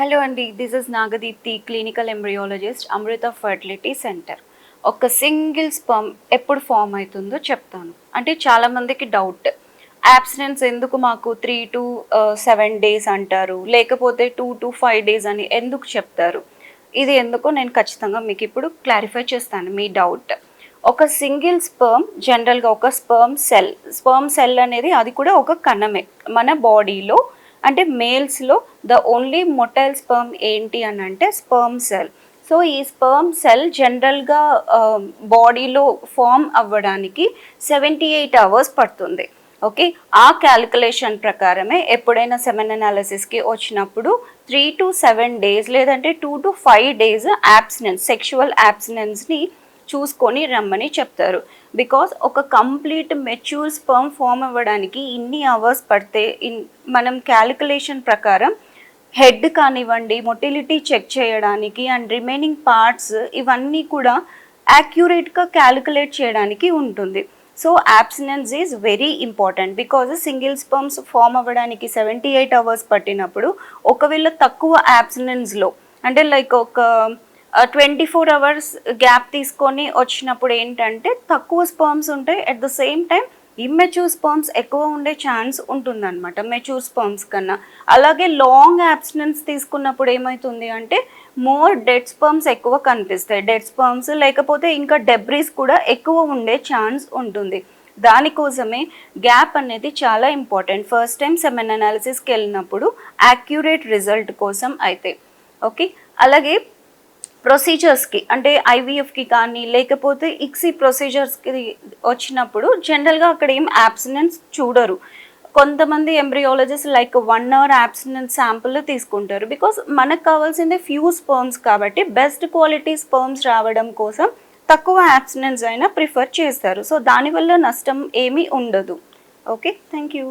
Hello అండి this is Nagadeepthi clinical embryologist Amrutha fertility centre. ఒక single sperm ఎప్పుడు form అవుతుందో చెప్తాను. అంటే చాలామందికి డౌట్. యాబ్సినెన్స్ ఎందుకు మాకు త్రీ టు సెవెన్ డేస్ అంటారు? లేకపోతే టూ టు ఫైవ్ డేస్ అని ఎందుకు చెప్తారు? ఇది ఎందుకో నేను ఖచ్చితంగా మీకు ఇప్పుడు క్లారిఫై చేస్తాను మీ డౌట్ ఒక సింగిల్ స్పర్మ్ జనరల్గా ఒక స్పర్మ్ సెల్. స్పర్మ్ సెల్ అనేది అది కూడా ఒక కణమే. మన బాడీలో అంటే మేల్స్లో ద ఓన్లీ మొటైల్ స్పర్మ్ ఏంటి అని అంటే స్పర్మ్ సెల్ సో ఈ స్పర్మ్ సెల్ జనరల్గా బాడీలో ఫామ్ అవ్వడానికి సెవెంటీ ఎయిట్ అవర్స్ పడుతుంది. ఓకే ఆ క్యాలిక్యులేషన్ ప్రకారమే ఎప్పుడైనా సెమెన్ అనాలిసిస్కి వచ్చినప్పుడు త్రీ టు సెవెన్ డేస్ లేదంటే two to five days abstinence sexual యాబ్సినెన్స్ని చూసుకొని రమ్మని చెప్తారు. బికాస్ ఒక కంప్లీట్ మెచ్యూర్ స్పర్మ్ ఫామ్ అవ్వడానికి ఇన్ని అవర్స్ పడితే ఇన్ మనం క్యాలిక్యులేషన్ ప్రకారం హెడ్ కానివ్వండి మొటిలిటీ చెక్ చేయడానికి అండ్ రిమైనింగ్ పార్ట్స్ ఇవన్నీ కూడా యాక్యురేట్గా క్యాలిక్యులేట్ చేయడానికి ఉంటుంది. So abstinence is very important. Because single sperms form అవ్వడానికి సెవెంటీ ఎయిట్ అవర్స్ పట్టినప్పుడు ఒకవేళ తక్కువ యాబ్సినెన్స్లో అంటే లైక్ ఒక ట్వంటీ ఫోర్ అవర్స్ గ్యాప్ తీసుకొని వచ్చినప్పుడు ఏంటంటే తక్కువ స్పర్మ్స్ ఉంటాయి. At the same time immature sperms ఎక్కువ ఉండే ఛాన్స్ ఉంటుందన్నమాట మెచ్యూర్ స్పర్మ్స్ కన్నా. అలాగే లాంగ్ యాబ్సినెన్స్ తీసుకున్నప్పుడు ఏమవుతుంది అంటే మోర్ డెడ్ స్పర్మ్స్ ఎక్కువ కనిపిస్తాయి. డెడ్ స్పర్మ్స్ లేకపోతే ఇంకా డెబ్రీస్ కూడా ఎక్కువ ఉండే ఛాన్స్ ఉంటుంది. దానికోసమే గ్యాప్ అనేది చాలా ఇంపార్టెంట్ ఫస్ట్ టైం సెమెన్ అనాలిసిస్కి వెళ్ళినప్పుడు యాక్యురేట్ రిజల్ట్ కోసం అయితే. ఓకే అలాగే ప్రొసీజర్స్కి అంటే ఐవీఎఫ్కి కానీ లేకపోతే ఇక్సీ ప్రొసీజర్స్కి వచ్చినప్పుడు జనరల్గా అక్కడ ఏం యాబ్సినెన్స్ చూడరు. కొంతమంది embryologist like one hour abstinence sample తీసుకుంటారు. బికాస్ మనకు కావాల్సింది ఫ్యూ స్పర్మ్స్ కాబట్టి బెస్ట్ క్వాలిటీ స్పర్మ్స్ రావడం కోసం తక్కువ యాబ్సినెన్స్ అయినా ప్రిఫర్ చేస్తారు. సో దానివల్ల నష్టం ఏమీ ఉండదు. Okay thank you